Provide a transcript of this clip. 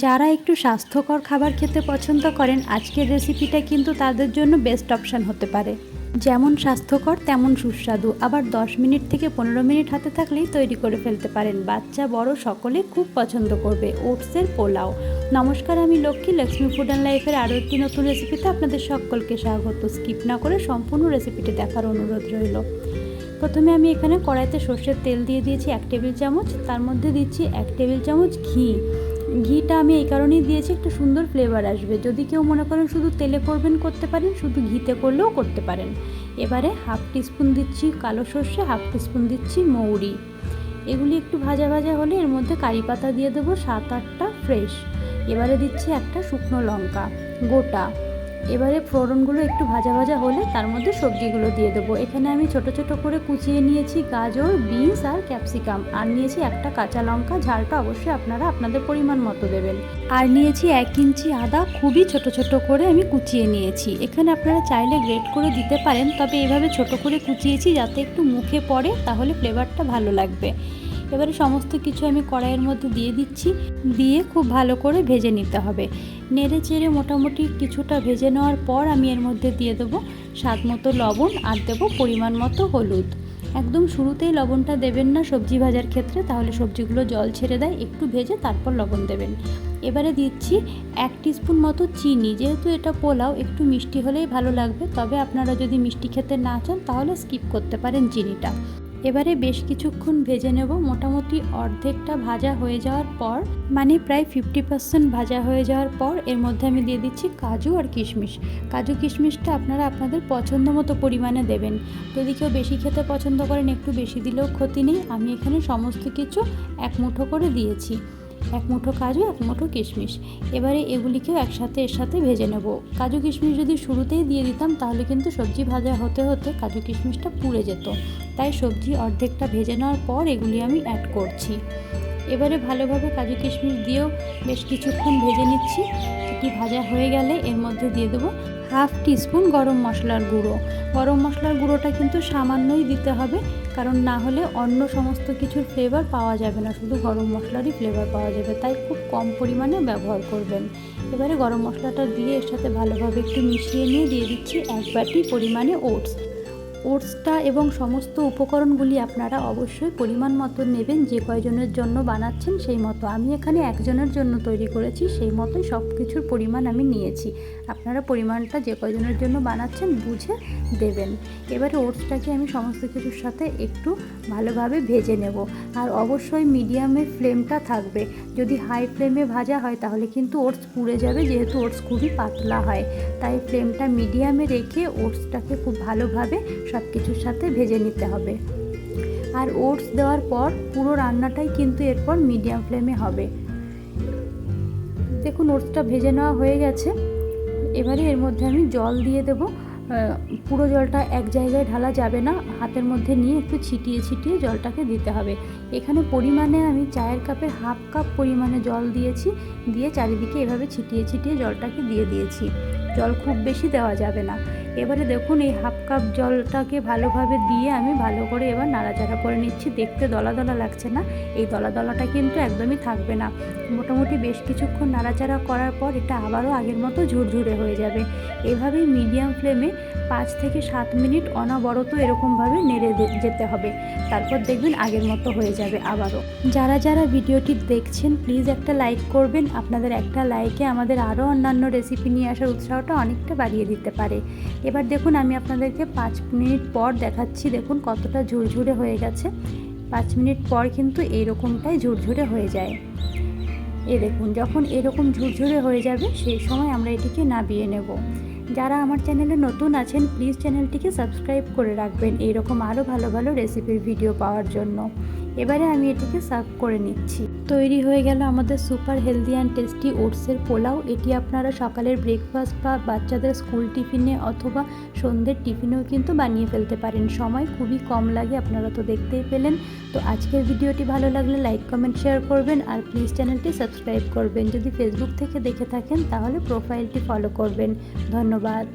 যারা একটু স্বাস্থ্যকর খাবার খেতে পছন্দ করেন, আজকের রেসিপিটা কিন্তু তাদের জন্য বেস্ট অপশান হতে পারে। যেমন স্বাস্থ্যকর, তেমন সুস্বাদু। আবার 10 মিনিট থেকে পনেরো মিনিট হাতে থাকলেই তৈরি করে ফেলতে পারেন। বাচ্চা, বড় সকলে খুব পছন্দ করবে। ওটসের পোলাও। নমস্কার, আমি লক্ষ্মী। লক্ষ্মী ফুড অ্যান্ড লাইফের আরও একটি নতুন রেসিপিতে আপনাদের সকলকে স্বাগত। স্কিপ না করে সম্পূর্ণ রেসিপিটি দেখার অনুরোধ রইল। প্রথমে আমি এখানে কড়াইতে সর্ষের তেল দিয়ে দিয়েছি এক টেবিল চামচ। তার মধ্যে দিচ্ছি এক টেবিল চামচ ঘি। ঘিটা আমি এই কারণেই দিয়েছি, একটু সুন্দর ফ্লেভার আসবে। যদি কেউ মনে করেন শুধু তেলে করবেন, করতে পারেন, শুধু ঘিতে করলেও করতে পারেন। এবারে হাফ টিস্পুন দিচ্ছি কালো সর্ষে হাফ টিস্পুন দিচ্ছি মৌরি। এগুলি একটু ভাজা ভাজা হলে এর মধ্যে কারি পাতা দিয়ে দেবো সাত আটটা ফ্রেশ এবারে দিচ্ছি একটা শুকনো লঙ্কা, গোটা। এবারে ফোড়নগুলো একটু ভাজা ভাজা হলে তার মধ্যে সবজিগুলো দিয়ে দেবো। এখানে আমি ছোট ছোট করে কুচিয়ে নিয়েছি গাজর, বিনস আর ক্যাপসিকাম। আর নিয়েছি একটা কাঁচা লঙ্কা, ঝালটা অবশ্যই আপনারা আপনাদের পরিমাণ মতো দেবেন। আর নিয়েছি এক ইঞ্চি আদা, খুবই ছোট ছোট করে আমি কুচিয়ে নিয়েছি। এখানে আপনারা চাইলে গ্রেট করে দিতে পারেন, তবে এভাবে ছোট করে কুচিয়েছি যাতে একটু মুখে পড়ে, তাহলে ফ্লেভারটা ভালো লাগবে। এবারে সমস্ত কিছু আমি কড়াইয়ের মধ্যে দিয়ে দিচ্ছি। দিয়ে খুব ভালো করে ভেজে নিতে হবে। নেড়ে চেড়ে মোটামুটি কিছুটা ভেজে নেওয়ার পর আমি এর মধ্যে দিয়ে দেবো স্বাদ মতো লবণ আর দেবো পরিমাণ মতো হলুদ। একদম শুরুতেই লবণটা দেবেন না সবজি ভাজার ক্ষেত্রে, তাহলে সবজিগুলো জল ছেড়ে দেয়, একটু ভেজে তারপর লবণ দেবেন। এবারে দিচ্ছি এক টিস্পুন মতো চিনি। যেহেতু এটা পোলাও, একটু মিষ্টি হলেই ভালো লাগবে। তবে আপনারা যদি মিষ্টি খেতে না চান, তাহলে স্কিপ করতে পারেন চিনিটা। এবারে বেশ কিছুক্ষণ ভেজে নেব। মোটামুটি অর্ধেকটা ভাজা হয়ে যাওয়ার পর মানে প্রায় ফিফটি পার্সেন্ট ভাজা হয়ে যাওয়ার পর, এর মধ্যে আমি দিয়ে দিচ্ছি কাজু আর কিশমিশ। কাজু কিশমিশটা আপনারা আপনাদের পছন্দ মতো পরিমাণে দেবেন। যদি কেউ বেশি খেতে পছন্দ করেন, একটু বেশি দিলেও ক্ষতি নেই। আমি এখানে সমস্ত কিছু এক মুঠো করে দিয়েছি। এক মুঠো কাজু, এক মুঠো কিশমিশ। এবারে এগুলিকেও একসাথে এর সাথে ভেজে নেব। কাজু কিশমিশ যদি শুরুতেই দিয়ে দিতাম, তাহলে কিন্তু সবজি ভাজা হতে হতে কাজু কিশমিশটা পুড়ে যেত। তাই সবজি অর্ধেকটা ভেজে নেওয়ার পর এগুলি আমি অ্যাড করছি। এবারে ভালোভাবে কাজু কিশমিশ দিয়েও বেশ কিছুক্ষণ ভেজে নিচ্ছি। কি ভাজা হয়ে গেলে এর মধ্যে দিয়ে দেবো হাফ টিস্পুন গরম মশলার গুঁড়ো। গরম মশলার গুঁড়োটা কিন্তু সামান্যই দিতে হবে, কারণ না হলে অন্য সমস্ত কিছুর ফ্লেভার পাওয়া যাবে না, শুধু গরম মশলারই ফ্লেভার পাওয়া যাবে, তাই খুব কম পরিমাণে ব্যবহার করবেন। এবারে গরম মশলাটা দিয়ে এর সাথে ভালোভাবে একটু মিশিয়ে নিয়ে দিয়ে দিচ্ছি এক বাটি পরিমাণে ওটস ওটসটা এবং সমস্ত উপকরণগুলি আপনারা অবশ্যই পরিমাণ মতো নেবেন, যে কয়জনের জন্য বানাচ্ছেন সেই মতো। আমি এখানে একজনের জন্য তৈরি করেছি, সেই মতোই সব কিছুর পরিমাণ আমি নিয়েছি। আপনারা পরিমাণটা যে কয়জনের জন্য বানাচ্ছেন বুঝে দেবেন। এবারে ওটসটাকে আমি সমস্ত কিছুর সাথে একটু ভালোভাবে ভেজে নেব। আর অবশ্যই মিডিয়ামের ফ্লেমটা থাকবে। যদি হাই ফ্লেমে ভাজা হয়, তাহলে কিন্তু ওটস পুড়ে যাবে, যেহেতু ওটস খুবই পাতলা হয়। তাই ফ্লেমটা মিডিয়ামে রেখে ওটসটাকে খুব ভালোভাবে সব কিছুর সাথে ভেজে নিতে হবে। আর ওটস দেওয়ার পর পুরো রান্নাটাই কিন্তু এরপর মিডিয়াম ফ্লেমে হবে। দেখুন, ওটসটা ভেজে নেওয়া হয়ে গেছে। এবারে এর মধ্যে আমি জল দিয়ে দেবো। পুরো জলটা এক জায়গায় ঢালা যাবে না। হাতের মধ্যে নিয়ে একটু ছিটিয়ে ছিটিয়ে জলটাকে দিতে হবে। এখানে পরিমাণে আমি চায়ের কাপে হাফ কাপ পরিমাণে জল দিয়েছি। দিয়ে চারিদিকে এভাবে ছিটিয়ে ছিটিয়ে জলটাকে দিয়ে দিয়েছি। জল খুব বেশি দেওয়া যাবে না। এবারে দেখুন, এই হাফ কাপ জলটাকে ভালোভাবে দিয়ে আমি ভালো করে এবার নাড়াচাড়া করে নিচ্ছি। দেখতে দলা দলা লাগছে না, এই দলা দলাটা কিন্তু একদমই থাকবে না। মোটামুটি বেশ কিছুক্ষণ নাড়াচাড়া করার পর এটা আবারও আগের মতো ঝুরঝুরে হয়ে যাবে। এভাবেই মিডিয়াম ফ্লেমে পাঁচ থেকে সাত মিনিট অনবরত এরকমভাবে নেড়ে যেতে হবে। তারপর দেখবেন আগের মতো হয়ে যাবে আবারও। যারা যারা ভিডিওটি দেখছেন, প্লিজ একটা লাইক করবেন। আপনাদের একটা লাইকে আমাদের আরও অন্যান্য রেসিপি নিয়ে আসার উৎসাহটা অনেকটা বাড়িয়ে দিতে পারে। এবার দেখুন আমি আপনাদেরকে পাঁচ মিনিট পর দেখাচ্ছি দেখুন কতটা ঝুরঝুরে হয়ে গেছে। পাঁচ মিনিট পর কিন্তু এইরকমটাই ঝুরঝুরে হয়ে যায়। এ দেখুন, যখন এরকম ঝুরঝুরে হয়ে যাবে, সেই সময় আমরা এটিকে নাবিয়ে নেব। যারা আমার চ্যানেলে নতুন আছেন, প্লিজ চ্যানেলটিকে সাবস্ক্রাইব করে রাখবেন। এইরকম আরও ভালো ভালো রেসিপির ভিডিও পাওয়ার জন্য। এবারে আমি এটিকে সার্ভ করে নিচ্ছি। তৈরি হয়ে গেল আমাদের সুপার হেলদি অ্যান্ড টেস্টি ওটসের পোলাও। এটি আপনারা সকালের ব্রেকফাস্ট বা বাচ্চাদের স্কুল টিফিনে অথবা সন্ধ্যের টিফিনেও কিন্তু বানিয়ে ফেলতে পারেন। সময় খুবই কম লাগে, আপনারা তো দেখতেই পেলেন। তো আজকের ভিডিওটি ভালো লাগলে লাইক কমেন্ট শেয়ার করবেন আর প্লিজ চ্যানেলটি সাবস্ক্রাইব করবেন। যদি ফেসবুক থেকে দেখে থাকেন, তাহলে প্রোফাইলটি ফলো করবেন। ধন্যবাদ।